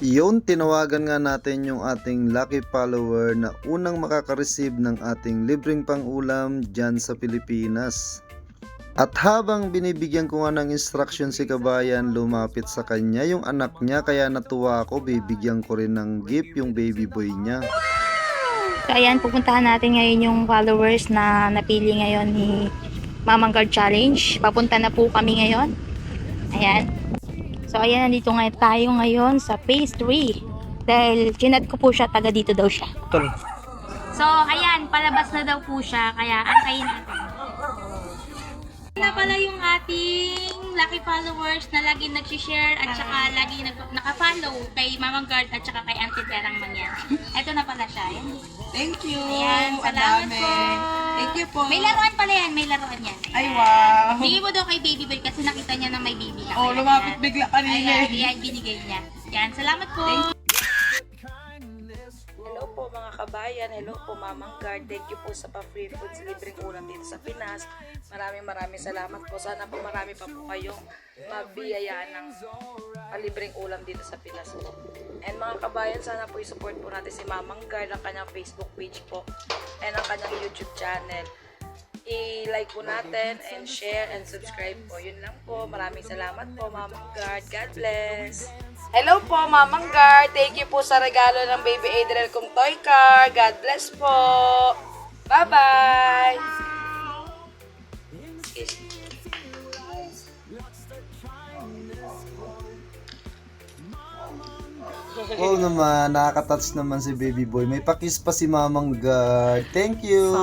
Yun, tinawagan nga natin yung ating lucky follower na unang makaka-receive ng ating libreng pang-ulam dyan sa Pilipinas. At habang binibigyan ko nga ng instruction si Kabayan, lumapit sa kanya yung anak niya kaya natuwa ako, bibigyan ko rin ng gift yung baby boy niya. So, pupuntahan natin ngayon yung followers na napili ngayon ni Mamang Guard Challenge. Papunta na po kami ngayon. Ayan. So, ayan, nandito nga tayo ngayon sa phase 3. Dahil chinat ko po siya, taga dito daw siya. So, ayan, palabas na daw po siya, kaya antayin natin. Na pala yung ating lucky followers na lagi nag-share at saka lagi nag naka-follow kay Mamang Guard at saka kay Auntie Terang Mangyan. Ito na pala siya. Ayan. Thank you. Ayan, salamat po. Thank you po. May laruan pala yan, may laruan yan. Ay, wow. Bigay mo daw kay Baby Boy kasi nakita niya na may baby ka. Oh, lumapit bigla kanina. Ayan, yan, binigay niya. Yan, salamat po. Po mga kabayan, hello po Mamang Guard. Thank you po sa pa-free foods libreng ulam dito sa Pinas. Maraming maraming salamat po. Sana po marami pa po kayong mabiyayaan ng palibreng ulam dito sa Pinas po. And mga kabayan, sana po i-support po natin si Mamang Guard, ang kanyang Facebook page po, and ang kanyang YouTube channel. I-like po natin and share and subscribe po. Yun lang po. Maraming salamat po, Mamang Guard. God bless. Hello po, Mamang Guard. Thank you po sa regalo ng Baby Adriel kong toy car. God bless po. Bye-bye. Oo naman, nakaka-touch naman si baby boy. May pakis pa si Mamang Guard. Thank you!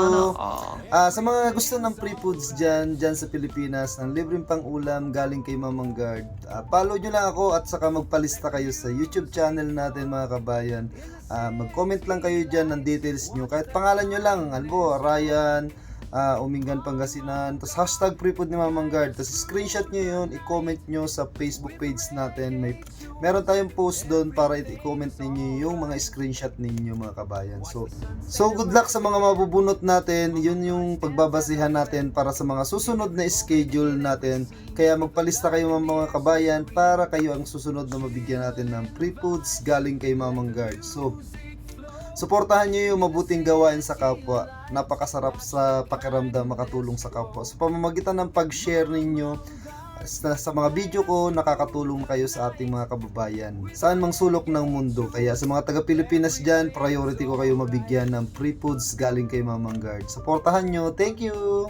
Ah, sa mga gusto ng free foods dyan, dyan sa Pilipinas, ng libreng pang-ulam galing kay Mamang Guard. Ah, follow nyo lang ako at saka magpalista kayo sa YouTube channel natin mga kabayan. Ah, mag-comment lang kayo dyan ng details nyo. Kahit pangalan nyo lang, alam mo, Ryan, ah, Umingan Pangasinan, tapos hashtag free food ni Mamang Guard. Tapos screenshot nyo yun, i-comment nyo sa Facebook page natin. May, meron tayong post doon para i-comment ninyo yung mga screenshot ninyo mga kabayan. So, so good luck sa mga mabubunot natin. Yun yung pagbabasihan natin para sa mga susunod na schedule natin. Kaya magpalista kayo mga kabayan para kayo ang susunod na mabigyan natin ng free foods galing kay Mamang Guard. So, Suportahan nyo yung mabuting gawain sa kapwa. Napakasarap sa pakiramdam makatulong sa kapwa. Sa pamamagitan ng pag-share ninyo sa, mga video ko, nakakatulong kayo sa ating mga kababayan. Saan mang sulok ng mundo. Kaya sa mga taga-Pilipinas dyan, priority ko kayo mabigyan ng free foods galing kay Mamang Guard. Suportahan nyo. Thank you!